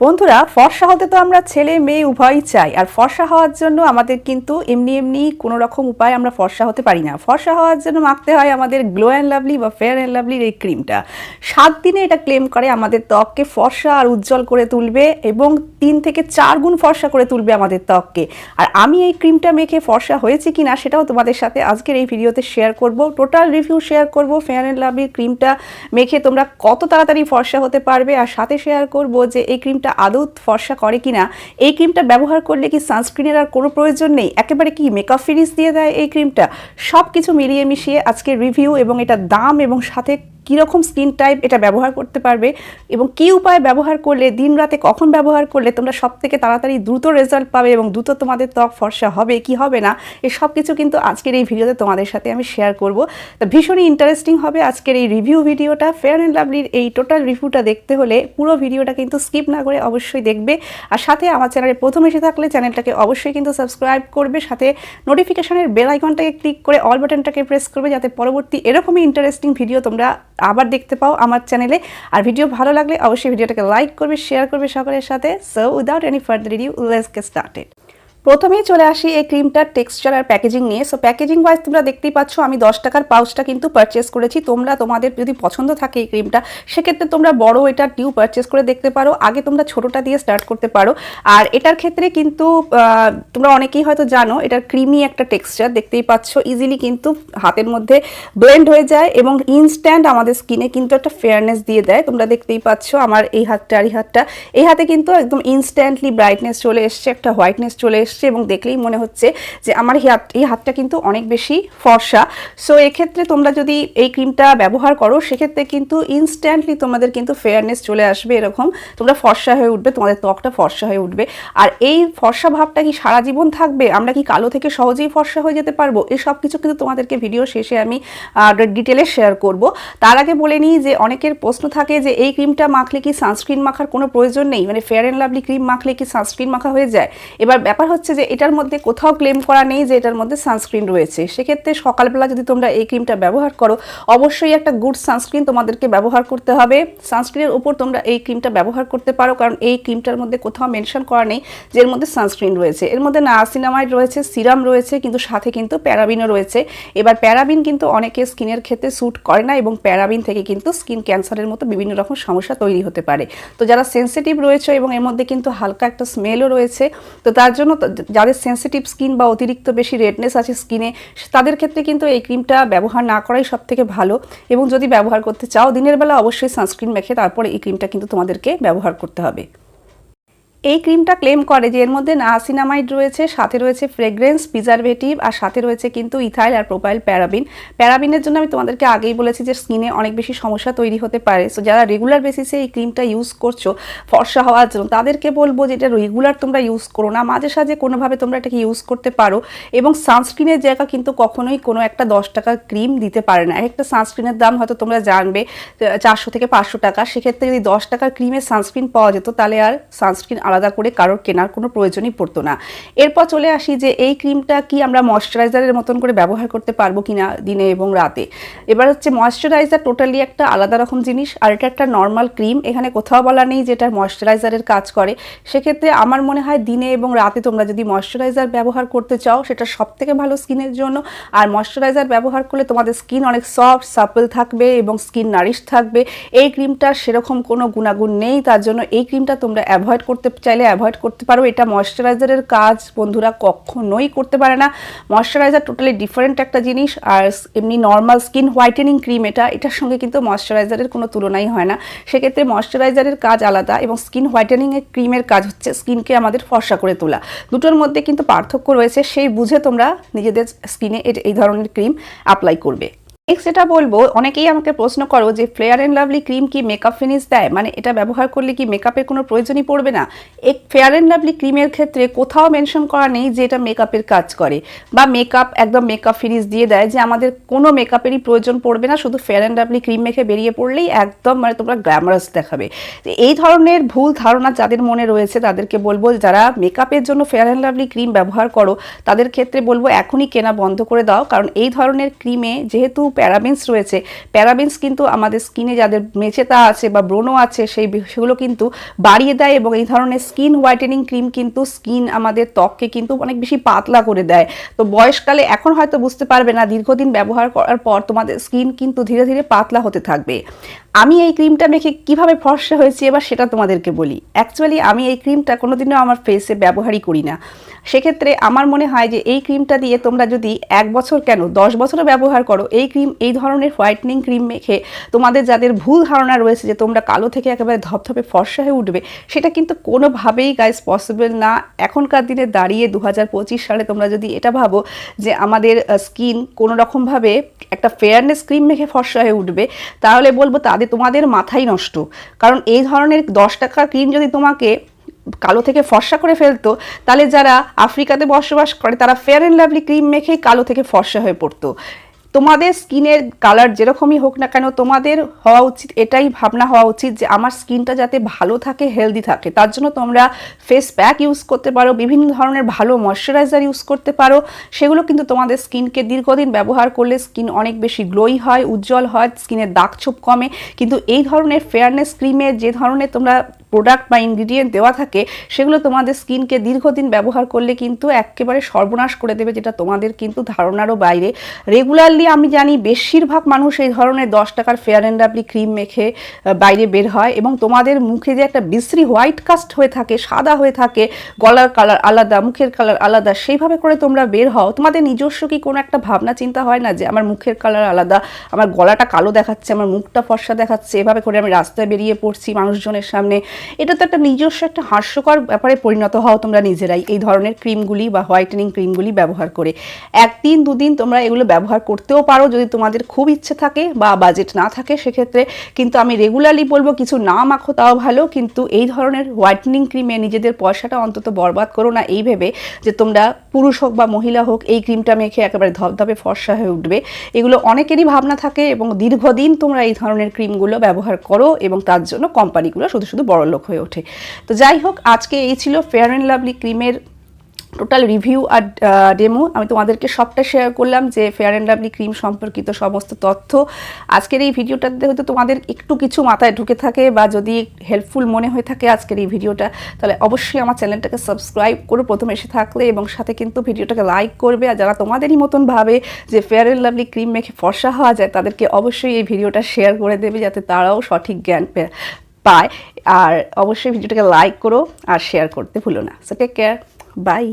বন্ধুরা, ফর্সা হতে তো আমরা ছেলে মেয়ে উভয়ই চাই, আর ফর্সা হওয়ার জন্য আমাদের কিন্তু এমনি এমনি কোনো রকম উপায় আমরা ফর্সা হতে পারি না। ফর্সা হওয়ার জন্য মাখতে হয় আমাদের গ্লো অ্যান্ড লাভলি বা ফেয়ার অ্যান্ড লাভলির এই ক্রিমটা সাত দিনে এটা ক্লেম করে আমাদের ত্বককে ফর্সা আর উজ্জ্বল করে তুলবে এবং তিন থেকে চার গুণ ফর্সা করে তুলবে আমাদের ত্বককে। আর আমি এই ক্রিমটা মেখে ফর্সা হয়েছে কি না সেটাও তোমাদের সাথে আজকের এই ভিডিওতে শেয়ার করব। টোটাল রিভিউ শেয়ার করব ফেয়ার অ্যান্ড লাভলির ক্রিমটা মেখে তোমরা কত তাড়াতাড়ি ফর্সা হতে পারবে। আর সাথে শেয়ার করব যে এই ক্রিমটা আদৌ ফর্সা করে কিনা, এই ক্রিমটা ব্যবহার করলে কি সানস্ক্রিনের আর কোনো প্রয়োজন নেই? একেবারে কি মেকআপ ফিনিশ দিয়ে দেয় এই ক্রিমটা? সব কিছু মিলিয়ে মিশিয়ে আজকে রিভিউ এবং এটা দাম এবং সাথে কীরকম স্কিন টাইপ এটা ব্যবহার করতে পারবে এবং কী উপায় ব্যবহার করলে, দিন রাতে কখন ব্যবহার করলে তোমরা সব থেকে তাড়াতাড়ি দ্রুত রেজাল্ট পাবে এবং দ্রুত তোমাদের ত্বক ফর্সা হবে, কি হবে না এই সব কিছু কিন্তু আজকের এই ভিডিওতে তোমাদের সাথে আমি শেয়ার করব। তো ভীষণই ইন্টারেস্টিং হবে আজকের এই রিভিউ ভিডিওটা ফেয়ার অ্যান্ড লাভলির এই টোটাল রিভিউটা দেখতে হলে পুরো ভিডিওটা কিন্তু স্কিপ না করে অবশ্যই দেখবে। আর সাথে আমার চ্যানেলে প্রথম এসে থাকলে চ্যানেলটাকে অবশ্যই কিন্তু সাবস্ক্রাইব করবে। সাথে নোটিফিকেশনের বেল আইকনটাকে ক্লিক করে অল বাটনটাকে প্রেস করবে যাতে পরবর্তী এরকমই ইন্টারেস্টিং ভিডিও তোমরা আবার দেখতে পাও আমার চ্যানেলে। আর ভিডিও ভালো লাগলে অবশ্যই ভিডিওটাকে লাইক করবে শেয়ার করবে সকলের সাথে। So without any further ado let's get started প্রথমেই চলে আসি এই ক্রিমটার টেক্সচার আর প্যাকেজিং নিয়ে। সো প্যাকেজিং ওয়াইজ তোমরা দেখতেই পাচ্ছ, আমি দশ টাকার পাউচটা কিন্তু পারচেস করেছি। তোমরা, তোমাদের যদি পছন্দ থাকে এই ক্রিমটা, সেক্ষেত্রে তোমরা বড় এটা টিউ পারচেস করে দেখতে পারো। আগে তোমরা ছোটোটা দিয়ে স্টার্ট করতে পারো। আর এটার ক্ষেত্রে কিন্তু তোমরা অনেকেই হয়তো জানো, এটার ক্রিমি একটা টেক্সচার দেখতেই পাচ্ছ। ইজিলি কিন্তু হাতের মধ্যে ব্লেন্ড হয়ে যায় এবং ইনস্ট্যান্ট আমাদের স্কিনে কিন্তু একটা ফেয়ারনেস দিয়ে দেয়। তোমরা দেখতেই পাচ্ছ আমার এই হাতটা আর এই হাতটা। এই হাতে কিন্তু একদম ইনস্ট্যান্টলি ব্রাইটনেস চলে এসছে, একটা হোয়াইটনেস চলে এসছে। এবং দেখলেই মনে হচ্ছে যে আমার হাত এই হাতটা কিন্তু অনেক বেশি ফর্সা। সো এক্ষেত্রে তোমরা যদি এই ক্রিমটা ব্যবহার করো, সেক্ষেত্রে কিন্তু ইনস্ট্যান্টলি তোমাদের কিন্তু ফেয়ারনেস চলে আসবে এরকম। তোমরা ফর্সা হয়ে উঠবে, তোমাদের ত্বকটা ফর্সা হয়ে উঠবে। আর এই ফর্সা ভাবটা কি সারা জীবন থাকবে? আমরা কি কালো থেকে সহজেই ফর্সা হয়ে যেতে পারব? এই সব কিছু কিন্তু তোমাদেরকে ভিডিও শেষে আমি ডিটেলে শেয়ার করব। তার আগে বলে নিই যে অনেকের প্রশ্ন থাকে যে এই ক্রিমটা মাখলে কি সানস্ক্রিন মাখার কোনো প্রয়োজন নেই? মানে ফেয়ার অ্যান্ড লাভলি ক্রিম মাখলে কি সানস্ক্রিন মাখা হয়ে যায়? এবার ব্যাপার হচ্ছে যে এটার মধ্যে কোথাও ক্লেম করা নেই যে এটার মধ্যে সানস্ক্রিন রয়েছে। সেক্ষেত্রে সকালবেলা যদি তোমরা এই ক্রিমটা ব্যবহার করো, অবশ্যই একটা গুড সানস্ক্রিন তোমাদেরকে ব্যবহার করতে হবে। সানস্ক্রিনের উপর তোমরা এই ক্রিমটা ব্যবহার করতে পারো, কারণ এই ক্রিমটার মধ্যে কোথাও মেনশন করা নেই যে এর মধ্যে সানস্ক্রিন রয়েছে। এর মধ্যে নাসিনামাইড রয়েছে সিরাম রয়েছে, কিন্তু সাথে কিন্তু প্যারাবিনও রয়েছে। এবার প্যারাবিন কিন্তু অনেকে স্কিনের ক্ষেত্রে স্যুট করে না এবং প্যারাবিন থেকে কিন্তু স্কিন ক্যান্সারের মতো বিভিন্ন রকম সমস্যা তৈরি হতে পারে। তো যারা সেন্সিটিভ রয়েছে এবং এর মধ্যে কিন্তু হালকা একটা স্মেলও রয়েছে, তো তার জন্য যাদের সেন্সিটিভ স্কিন বা অতিরিক্ত বেশি রেডনেস আছে স্কিনে তাদের ক্ষেত্রে কিন্তু এই ক্রিমটা ব্যবহার না করাই সব থেকে ভালো। এবং যদি ব্যবহার করতে চাও, দিনের বেলা অবশ্যই সানস্ক্রিন মেখে তারপরে এই ক্রিমটা কিন্তু তোমাদেরকে ব্যবহার করতে হবে। এই ক্রিমটা ক্লেম করে যে এর মধ্যে নাসিনামাইড রয়েছে, সাথে রয়েছে ফ্রেগ্রেন্স, প্রিজারভেটিভ, আর সাথে রয়েছে কিন্তু ইথাইল আর প্রোপাইল প্যারাবিন। প্যারাবিনের জন্য আমি তোমাদেরকে আগেই বলেছি যে স্কিনে অনেক বেশি সমস্যা তৈরি হতে পারে। সো যারা রেগুলার বেসিসে এই ক্রিমটা ইউজ করছ, ফর্সা হওয়ার জন্য, তাদেরকে বলব যে এটা রেগুলার তোমরা ইউজ করো না। মাঝে সাঝে কোনোভাবে তোমরা এটাকে ইউজ করতে পারো এবং সানস্ক্রিনের জায়গা কিন্তু কখনোই কোনো একটা দশ টাকার ক্রিম দিতে পারে না। একটা সানস্ক্রিনের দাম হয়তো তোমরা জানবে চারশো থেকে পাঁচশো টাকা। সেক্ষেত্রে যদি দশ টাকার ক্রিমের সানস্ক্রিন পাওয়া যেত, তাহলে আর সানস্ক্রিন আলাদা করে কারোর কেনার কোনো প্রয়োজনই পড়তো না। এরপর চলে আসি যে এই ক্রিমটা কি আমরা ময়শ্চারাইজারের মতন করে ব্যবহার করতে পারব কিনা দিনে এবং রাতে। এবার হচ্ছে ময়শ্চারাইজার টোটালি একটা আলাদা রকম জিনিস, আর এটা একটা নর্মাল ক্রিম। এখানে কোথাও বলা নেই যে এটা ময়শ্চারাইজারের কাজ করে। সেক্ষেত্রে আমার মনে হয় দিনে এবং রাতে তোমরা যদি ময়শ্চারাইজার ব্যবহার করতে চাও, সেটা সব থেকে ভালো স্কিনের জন্য। আর ময়শ্চারাইজার ব্যবহার করলে তোমাদের স্কিন অনেক সফট, সাপল থাকবে এবং স্কিন নারিশ থাকবে। এই ক্রিমটার সেরকম কোনো গুণাগুণ নেই, তার জন্য এই ক্রিমটা তোমরা অ্যাভয়েড করতে চাইলে অ্যাভয়েড করতে পারো। এটা ময়শ্চারাইজারের কাজ বন্ধুরা কখনোই করতে পারে না। ময়শ্চারাইজার টোটালি ডিফারেন্ট একটা জিনিস। আর এমনি নর্মাল স্কিন হোয়াইটেনিং ক্রিম এটা, এটার সঙ্গে কিন্তু ময়শ্চারাইজারের কোনো তুলনাই হয় না। সেক্ষেত্রে ময়শ্চারাইজারের কাজ আলাদা এবং স্কিন হোয়াইটেনিংয়ের ক্রিমের কাজ হচ্ছে স্কিনকে আমাদের ফর্সা করে তোলা। দুটোর মধ্যে কিন্তু পার্থক্য রয়েছে। সেই বুঝে তোমরা নিজেদের স্কিনে এই ধরনের ক্রিম অ্যাপ্লাই করবে। নেক্সট যেটা বলব, অনেকেই আমাকে প্রশ্ন করো যে ফ্লেয়ার অ্যান্ড লাভলি ক্রিম কি মেকআপ ফিনিশ দেয়? মানে এটা ব্যবহার করলে কি মেকআপের কোনো প্রয়োজনই পড়বে না? এক ফেয়ার অ্যান্ড লাভলি ক্রিমের ক্ষেত্রে কোথাও মেনশন করা নেই যে এটা মেকআপের কাজ করে বা মেকআপ একদম মেকআপ ফিনিশ দিয়ে দেয় যে আমাদের কোনো মেকআপেরই প্রয়োজন পড়বে না, শুধু ফেয়ার অ্যান্ড লাভলি ক্রিম মেখে বেরিয়ে পড়লেই একদম মানে তোমরা গ্ল্যামারাস দেখাবে। এই ধরনের ভুল ধারণা যাদের মনে রয়েছে তাদেরকে বলব যারা মেকআপের জন্য ফেয়ার অ্যান্ড লাভলি ক্রিম ব্যবহার করো, তাদের ক্ষেত্রে বলব এখনই কেনা বন্ধ করে দাও, কারণ এই ধরনের ক্রিমে যেহেতু প্যারাবেন্স রয়েছে। প্যারাবেন্স কিন্তু আমাদের স্কিনে যাদের মেচেতা আছে বা ব্রণ আছে, সেই সেগুলো কিন্তু বাড়িয়ে দেয় এবং এই ধরনের স্কিন হোয়াইটেনিং ক্রিম কিন্তু স্কিন আমাদের ত্বককে কিন্তু অনেক বেশি পাতলা করে দেয়। তো বয়সকালে এখন হয়তো বুঝতে পারবে না, দীর্ঘদিন ব্যবহার করার পর তোমাদের স্কিন কিন্তু ধীরে ধীরে পাতলা হতে থাকবে। আমি এই ক্রিমটা মেখে কীভাবে ফর্সা হয়েছি এবার সেটা তোমাদেরকে বলি। অ্যাকচুয়ালি আমি এই ক্রিমটা কোনোদিনও আমার ফেসে ব্যবহারই করি না। সেক্ষেত্রে আমার মনে হয় যে এই ক্রিমটা দিয়ে তোমরা যদি এক বছর কেন, দশ বছরও ব্যবহার করো, এই ক্রিম এই ধরনের হোয়াইটনিং ক্রিম মেখে তোমাদের যাদের ভুল ধারণা রয়েছে যে তোমরা কালো থেকে একেবারে ধপধপে ফর্সা হয়ে উঠবে, সেটা কিন্তু কোনোভাবেই গাইজ পসিবল না। এখনকার দিনে দাঁড়িয়ে দু হাজার পঁচিশ সালে তোমরা যদি এটা ভাবো যে আমাদের স্কিন কোনো রকমভাবে একটা ফেয়ারনেস ক্রিম মেখে ফর্সা হয়ে উঠবে, তাহলে বলব তাদের, তোমাদের মাথাই নষ্ট। কারণ এই ধরনের দশ টাকার ক্রিম যদি তোমাকে কালো থেকে ফর্সা করে ফেলতো, তাহলে যারা আফ্রিকাতে বসবাস করে, তারা ফেয়ার অ্যান্ড লাভলি ক্রিম মেখেই কালো থেকে ফর্সা হয়ে পড়তো। তোমাদের স্কিনের কালার যেরকমই হোক না কেন, তোমাদের হওয়া উচিত, এটাই ভাবনা হওয়া উচিত যে আমার স্কিনটা যাতে ভালো থাকে, হেলদি থাকে। তার জন্য তোমরা ফেস প্যাক ইউজ করতে পারো, বিভিন্ন ধরনের ভালো ময়শ্চারাইজার ইউজ করতে পারো। সেগুলো কিন্তু তোমাদের স্কিনকে দীর্ঘদিন ব্যবহার করলে স্কিন অনেক বেশি গ্লোই হয়, উজ্জ্বল হয়, স্কিনের দাগ ছোপ কমে। কিন্তু এই ধরনের ফেয়ারনেস ক্রিমে যে ধরনের তোমরা প্রোডাক্ট বা ইনগ্রিডিয়েন্ট দেওয়া থাকে, সেগুলো তোমাদের স্কিনকে দীর্ঘদিন ব্যবহার করলে কিন্তু একেবারে সর্বনাশ করে দেবে, যেটা তোমাদের কিন্তু ধারণারও বাইরে। রেগুলারলি আমি জানি বেশিরভাগ মানুষ এই ধরনের দশ টাকার ফেয়ার অ্যান্ড লাভলি ক্রিম মেখে বাইরে বের হয় এবং তোমাদের মুখে যে একটা বিশ্রী হোয়াইট কাস্ট হয়ে থাকে, সাদা হয়ে থাকে, গলার কালার আলাদা, মুখের কালার আলাদা, সেইভাবে করে তোমরা বের হও। তোমাদের নিজস্ব কি কোনো একটা ভাবনা, চিন্তা হয় না যে আমার মুখের কালার আলাদা, আমার গলাটা কালো দেখাচ্ছে, আমার মুখটা ফর্সা দেখাচ্ছে, এভাবে করে আমি রাস্তায় বেরিয়ে পড়ছি মানুষজনের সামনে এটা তো একটা নিজস্ব একটা হাস্যকর ব্যাপারে পরিণত হও তোমরা নিজেরাই, এই ধরনের ক্রিমগুলি বা হোয়াইটেনিং ক্রিমগুলি ব্যবহার করে। একদিন দুদিন তোমরা এগুলো ব্যবহার করতেও পারো, যদি তোমাদের খুব ইচ্ছে থাকে বা বাজেট না থাকে সেক্ষেত্রে। কিন্তু আমি রেগুলারলি বলব, কিছু না মাখো তাও ভালো, কিন্তু এই ধরনের হোয়াইটেনিং ক্রিমে নিজেদের পয়সাটা অন্তত বরবাদ করো না। এই ভেবে যে তোমরা পুরুষ হোক বা মহিলা হোক, এই ক্রিমটা মেখে একেবারে ধপধপে ফর্সা হয়ে উঠবে। এগুলো অনেকেরই ভাবনা থাকে এবং দীর্ঘদিন তোমরা এই ধরনের ক্রিমগুলো ব্যবহার করো এবং তার জন্য কোম্পানিগুলো শুধু শুধু বড় লোক হয়ে ওঠে। তো যাই হোক আজকে এই ছিল ফেয়ার অ্যান্ড লাভলি ক্রিমের টোটাল রিভিউ আর ডেমো আমি তোমাদেরকে সবটা শেয়ার করলাম যে ফেয়ার অ্যান্ড লাভলি ক্রিম সম্পর্কিত সমস্ত তথ্য। আজকের এই ভিডিওটাতে হয়তো তোমাদের একটু কিছু মাথায় ঢুকে থাকে বা যদি হেল্পফুল মনে হয়ে থাকে আজকের এই ভিডিওটা, তাহলে অবশ্যই আমার চ্যানেলটাকে সাবস্ক্রাইব করো প্রথমে এসে থাকলে এবং সাথে কিন্তু ভিডিওটাকে লাইক করবে। আর যারা তোমাদেরই মতন ভাবে যে ফেয়ার অ্যান্ড লাভলি ক্রিম মেখে ফর্সা হওয়া যায়, তাদেরকে অবশ্যই এই ভিডিওটা শেয়ার করে দেবে যাতে তারাও সঠিক জ্ঞান পায়। আর অবশ্যই ভিডিওটাকে লাইক করো আর শেয়ার করতে ভুলো না। So take care bye